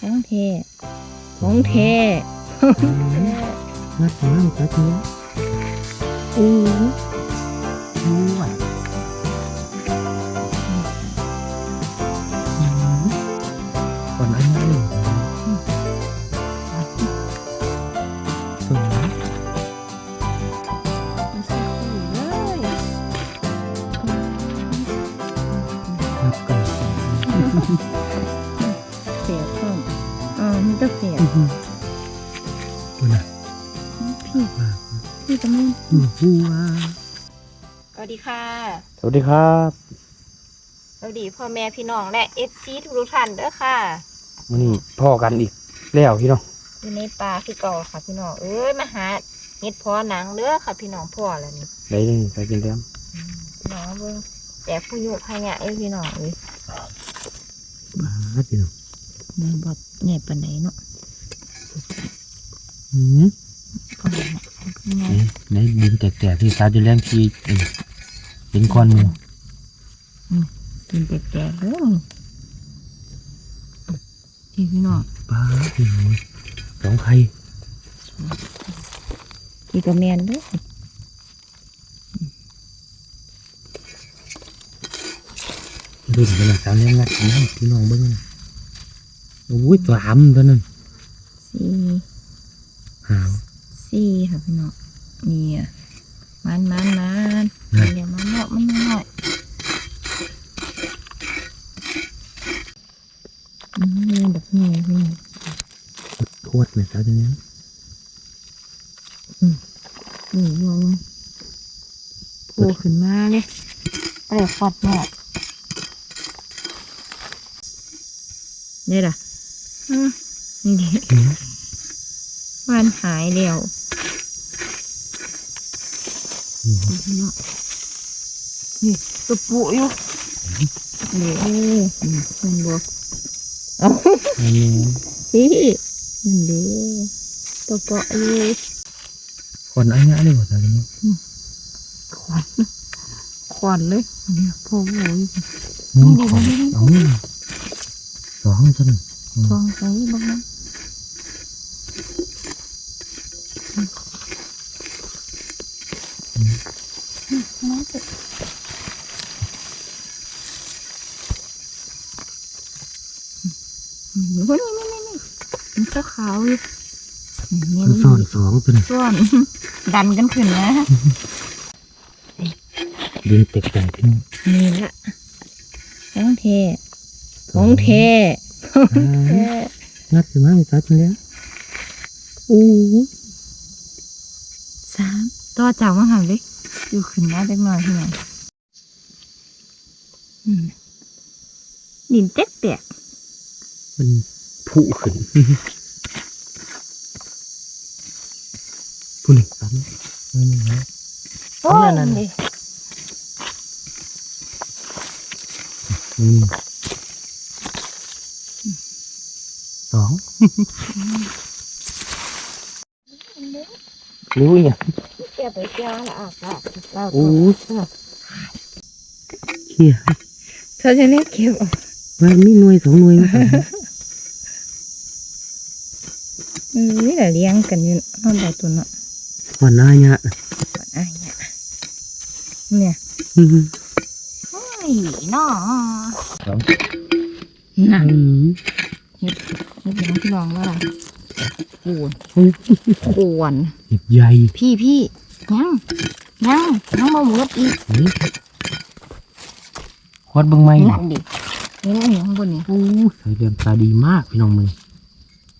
ของแท้ของแท้งัดน้ำจัดเนี้ยอู้ดูอะก่อนอัน อ๋อมีแตะเสียดูนะพี่มากพี่ตะมุนดูหัวสวัสดีค่ะ สวัสดีครับสวัสดีพ่อแม่พี่น้องและเอฟซีทุกท่านเด้อค่ะวันนี้พ่อกันอีกแล้วพี่น้องอยู่ในป่าคือเก่าค่ะพี่น้องเอ้ยมาหาเห็ดพอหนังเด้อค่ะ พี่น้องพ่อแล้วนี่ได้เลยใส่กินแล้วพี่น้องเบิ่งแต่ผู้ยุพายะเอ้ยพี่น้องเอ้ยมาพี่น้องแม่นบอกแง่ปานไหนเนาะอืมก็ได้เนาะเป็นไงไหนดินแตกๆที่สาวจะเลี้ยงชีเป็นก้อนมือกินแปลกๆเด้อพี่พี่น้องป้าพี่น้องสองไข่พี่กับแมนเด้อดูถึงขนาดสาวเลี้ยงงัดนะพี่น้องเบิ้งนะโอ้ยตัวหำตัวนั้นสี่หาวสี่ค่ะพี่น้องนี่อะมันมันมันนั่นเดี๋ยวมันเนาะมันเนาะอืมแบบนี้พี่น้องโคตรเลยสาวจะเลี้ยงนี่ยงโผล่ขึ้นมาเลยอะไรฟอดหมอกนี่ล่ะอืม นี่ดิอืมวันหายแล้วอืมนี่เนาะนี่ตัวปุอยู่นี่เอ้ยนี่มันบอกเอาอันนี้พี่มันเด้ตัวเปาะอยู่คนอันนี้เลยว่ะสาวเลี้ยงขวัญขวัญเลยเนี่ยพ่อโว้ยอืมนี่ของนี่นี่เอาสองตัวนึง ทองใสบ้างนะมเถอะนี่นี่นี่นี่มันก็ขาวอยู่มันนี่สอนสองตัวนึงส่วนดันกันขึ้นนะดินแตกๆพี่น้องนี่ละของแท้ของแท้ อ่างัดขึ้นมาเลยสาวจะเลี้ยงโอ้ยสามต่อจากมาหาเลยอยู่ขึ้นมาเล็กน้อยที่ไหนอืมดินเต๊กแตกมันผุขึ้นพูดหนึ่งปั๊มนี่นี่นะโอ้ยนั่นๆ ดิ อืม สองรู้ยังเกี่ยวไปเกี่ยวละอะละเราโอ้ยเฮียเธอจะเล่นเก็บออกว่ามีหน่วยสองหน่วยไหมอืมนี่แหละเลี้ยงกันอยู่นอนได้ตัวเนาะวันหน้าเนี่ยก่อนอะเนี่ยเนี่ยอืมโอ้ยเนาะสองนั่นอืม เฮ็ดเฮ็ดหยังพี่น้องว่าโอ้ยโอ้ยขวนเห็ดใหญ่ พี่พี่ยังยังยังมาหมดอีกนี่คอดเบิ้งไหมนี่เนี่ยดินี่นี่ข้างบนนี่โอ้ยใส่เรียงตาดีมากพี่น้องมึง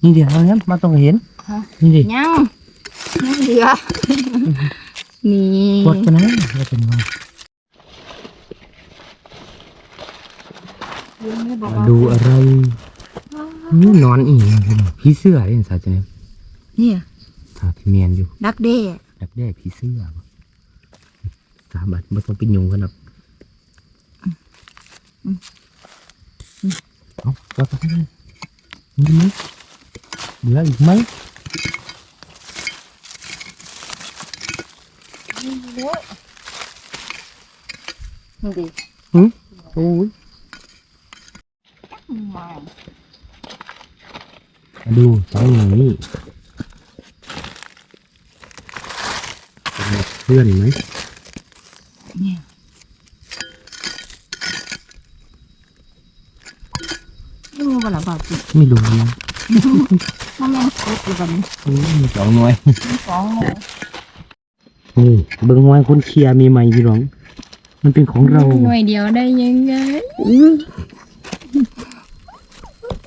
นี่เดี๋ยวเอาเนี้ยมาต้องเห็นฮะนี่ดิยังยังเหลือนี่กดกันนะว่าเป็นว่ายังไม่บอกมาดูอะไร นี่นอนอีกพี่น้องพี่เสื้อเล่นสาวจะเนี่ยเนี่ยสาวที่เมียนอยู่ดักเด้ดักแด้ผีเสื้อบ่สาบัดไม่ต้องเป็นยุงกันหรอกเอาก็ไปเลยมีไหมเหลืออีกไหมนี่ดิโอ้ย มา มาดูสองหน่วยนี่เป็นเพื่อนไหมเนี่ยดูว่าละบาทสิไม่รู้นะมันแม่นครบอยู่กันอืมสองหน่วยสองเลยนี่เบิ้งไว้คนเคลียร์มีไหมพี่น้องมันเป็นของเราหน่วยเดียวได้ยังไงเ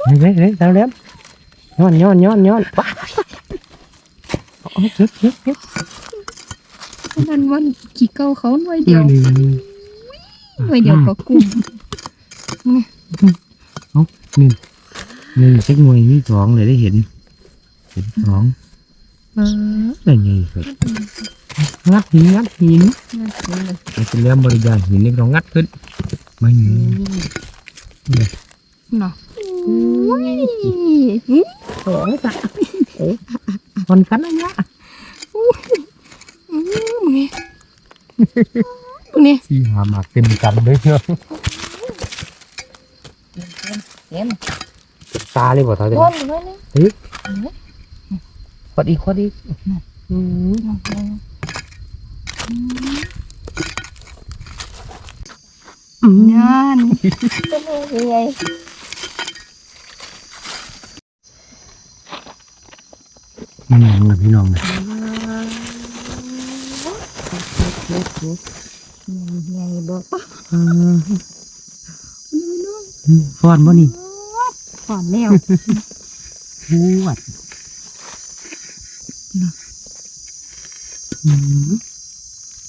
ฮ้ยเฮ้ยเฮ้ยตามแล้ว ย้อนย้อนย้อนย้อนว้าโอ้ยเก็บเก็บเก็บมันวันกี่เก้าเขาหน่วยเดี๋เดียยววนี้หน่วยเดียวก็กุ้มหนึ่งเช็คหน่วยนี่สองเลยได้เห็นเห็นสองเออได้ไงครับงัดหินงัดหินน่าสนเลยมันเป็นเรื่องบริการหินนี่เรางัดขึ้นไม่มีเนาะ อุ้ยอื้อโอ้ยจ้ะคนกันนะเนี่ยอื้อมึงนี่มึงนี่สี่หาหมากเต็มกันเลยเชียวเต็มตาเลยบ่ตาเลยโดนอยู่เลยขอดอีกขอดอีกอืมงานเป็นยังไง นหยังล่ะพี่น้องนะไงบอกปะอืมฟอนบ่นี่ก่อนแล้วปวด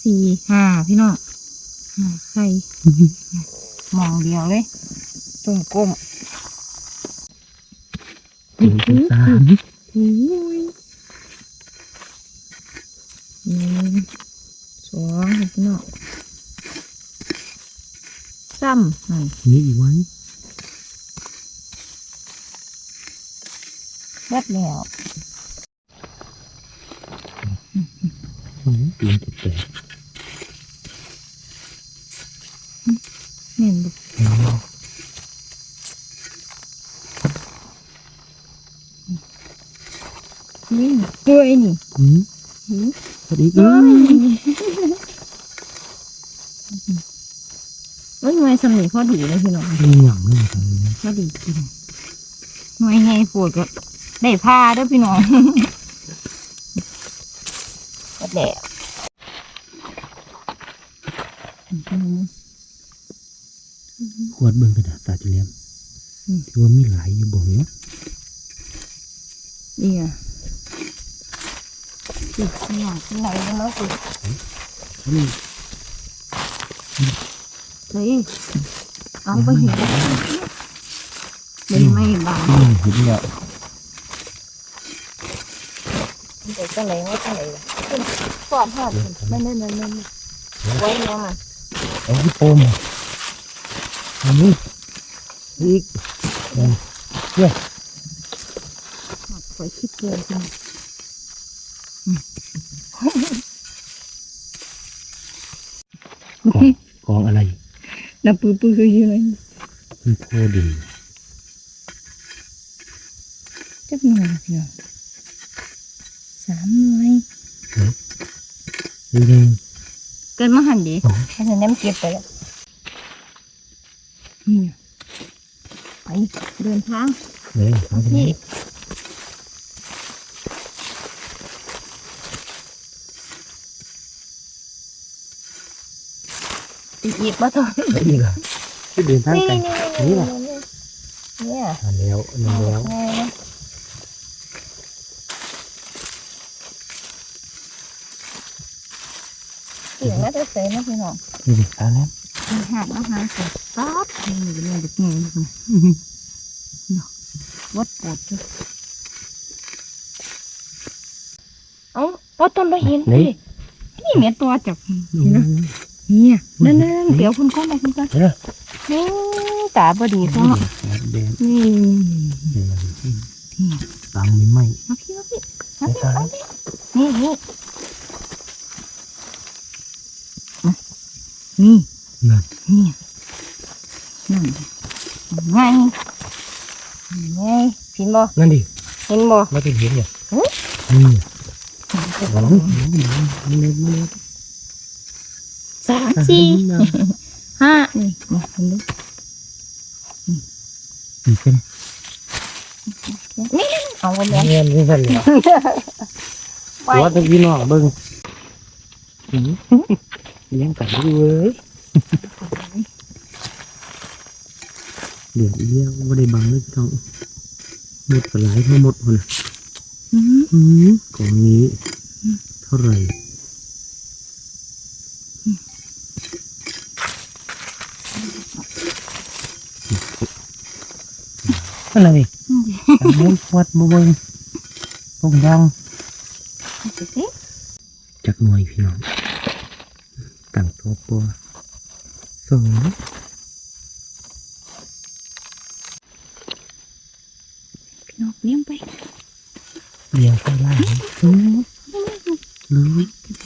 สี่ห้าพี่น้องห้าไข่มองเดียวเลยจุ่มก้มเป็นสาม หนึ่งสองพี่น้องซ้ำนั่นนี่อีกไว้เบิดแล้ว อืมตีนติดแตก เห็นบุ อืม นี่ด้วยนี่ อืม หืม ขอดอีก เอ้อืยมเอ้ยหน่วยสมิพอดีเลยพี่น้องมีหยังเลยตอนนี้พอดีกินหน่วยไงปวดก็ได้ผ้าเด้วยพี่น้องก็แดดขวดเบิ่งกระดาษตาจะเลี้ยมถือว่ามีหลายอยู่บ่เนาะนี่ อะสิขนาดไหนกันแล้วสินี่เฮ้ยเอาไปเห็นเป็นไม่บางเห็นแล้วเด็กก็เลยว่าจะไหนปอดหอดไม่ไม่ไม่ไม่ไว้เนี่ยมันเอาที่โปมอันนี้อีกคอยคิดเกินจริง กองอะไรน้ำปื้อปื้ออยู่เลยมันโพดินจักหน่อยพี่น้องสามหน่วยนี่นี่เกินมาหันดีให้ฉันน้ำเก็บไปแล้วนี่ไปเดินทางเลยเอาไป อีกอีกมาต่อนเอาอีกอะที่เดินทางไกลนี่นี่นี่ล่ะเนี่ยอันแล้วอันแล้วเสียงน่าจะเสียนะพี่น้องนี่ดิเอาแล้วมีหักอาหารเสร็จปั๊บนี่เป็นเรื่องแบบนี้เนะวัดปวดจุดเอ้าว่าต้นเราเห็นสินี่เมียตัวจับนะ เนี่ยนั่นนั่นเดี๋ยวคุณก้อนไปคุณก้อนเด้อนี่ตาบดีเขาเนาะแดงนี่ตังไม่ไหมมาพี่มาพี่มาพี่มาพี่นี่นี่นี่นั่นนี่นั่นไงไงพินบ่นั่นดิเห็นบ่ไม่เป็นเห็นเลยโอ้นี่หวังเล็กเล็ก สามสี่ห้านี่นี่เห็นดูอีกเป็นนี่เอาไว้แล้วเงี้ยนี่สั่นเลยไปว่าแตะพี่น้องเบิ่งหืมเลี้ยงกันด้วยเว้ยเดี๋ยวเลี้ยงไม่ได้บังเลยพี่น้องหมดกระไรทั้งหมดคนน่ะอืมอืมกล่องนี้เท่าไหร่ อะไรอันปวดมาเบิ่งตรงดังจักหน่วยพี่น้องตั้งตัวปัวสองพี่น้องเลี้ยงไปเลี้ยงไปไล่างอืม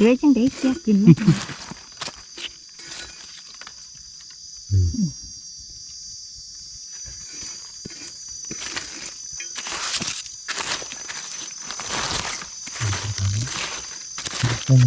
เลยจังได้แก่กินมั้ยตรงนี้สองอืม เป็น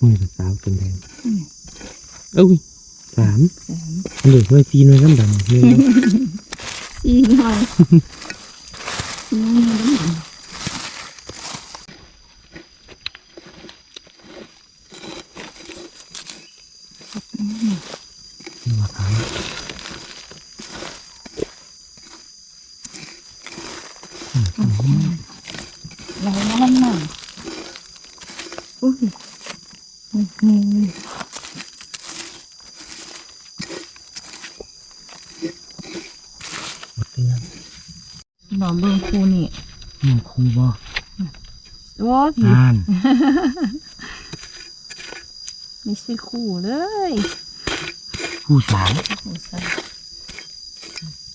ดูจัก เอ้ยสามสามเหลือไว้ปีหน่วยดำดำเนี่ยสี่หน่อยสี่หน่อย มาถาม เราแล้วมันหน่อยอุ้ยนี่นี่นี่ หมด เรื่องหนอมเบิ่งคูนี่หมูคูบ่โอ้ผีอ่านไม่ใช่คู่เลยคู่สามโอ้ใส่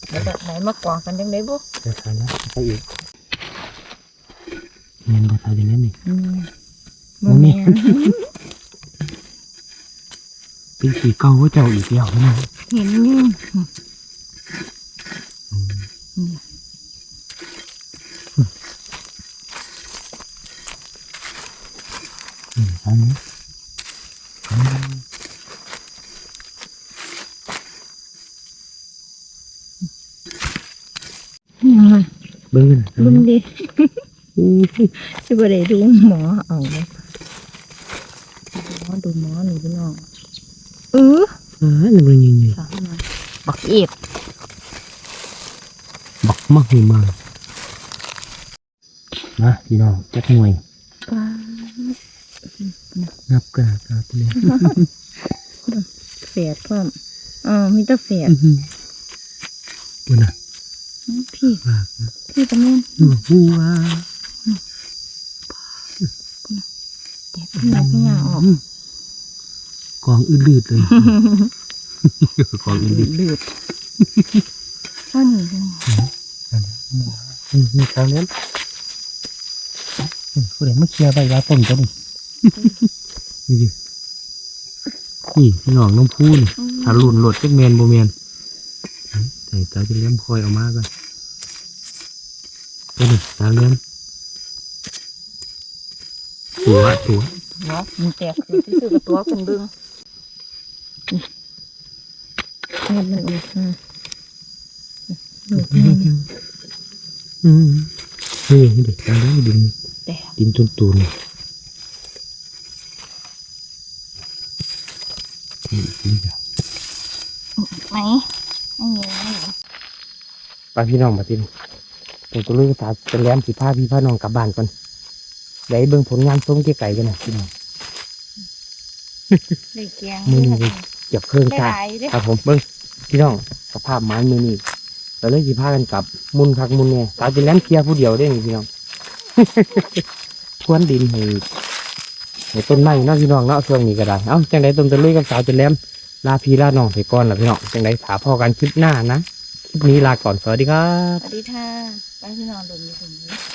เดี๋ยวแบบไหนมากวางกันยังไงบุเดี๋ยวทานนะไปอีกเงินบ่ทายจะเล่นนี่อืมโมเมนเป็นสีเก่าว่าเจ้าอีกแล้วนะเห็นอยู่ อืมอันนี้อืม ยังไง เบิ้งกันลุงดิอู้หูจะไปได้ดูหมอเอาไหมหมอดูหมอหนูพี่น้องเอออ่านี่มันยังไงสามหน่อยบักเอ็บบักมากเลยมานะพี่น้องจักหน่วยปลานับกระดาษเลยเฟียดพร้อมอ๋อมีแต่เฟียดอื้อหือบุญนะพี่มากนะ พี่ตะเมนหัวหัวเด็ดพี่ยาพี่ยาออกกองอืดลืดเลยกองอืดลืดเลือดข้อนี้เลยนี่นี่คราวนี้ผู้ใดมาเคลียร์ใบยาต้นก็ดินี่ดินี่พี่น้องน้องพูนถ้าหลุดหลดจักแมนโบแมนใส่ตาจะเลี้ยมคอยเออกมาก่อน ตัวนี้ตาเลี้ยมตัวตัวเนาะมันแตกคือที่ซื้อกับตัวคนเบิ่งนี่มันอีกอะนี่นี่อืมนี่เด็กตาเลี้ยมดินแตกดินตุนตุนนี่นี่จ้ะไหนไม่มีไม่มีไปพี่น้องมาทีนี้ ผมก็เลยถามจะแล้มสีผ้าพี่ผ้านองกลับบ้านก่อนเดี๋เบิ่งผลงานส้มเกี๊ยไก่กันนะพี่น้องเลยแกงมือนี่เก็บเครื่องจ้าครับผมเบิ่งพี่น้องสภาพไม้มือนี่เราเลยสีผ้ากันกลับมุนคักมุนเนี่ยตาจะแลมเคลียร์ผู้เดียวได้ไหมพี่น้องทวนดินให้ในต้นไม้เนาะพี่น้องเนาะช่องนี้ก็ได้ เอ้าจังไดต้นตะลุยกับสาวจะแลมลาพีลาหน้องไปก่อนล่ะพี่น้องจังไดถาพ่อกันคลิปหน้านะ นี้ลาก่อนสวัสดีครับ สวัสดีค่ะไปที่นอนลงอยู่ตรงนี้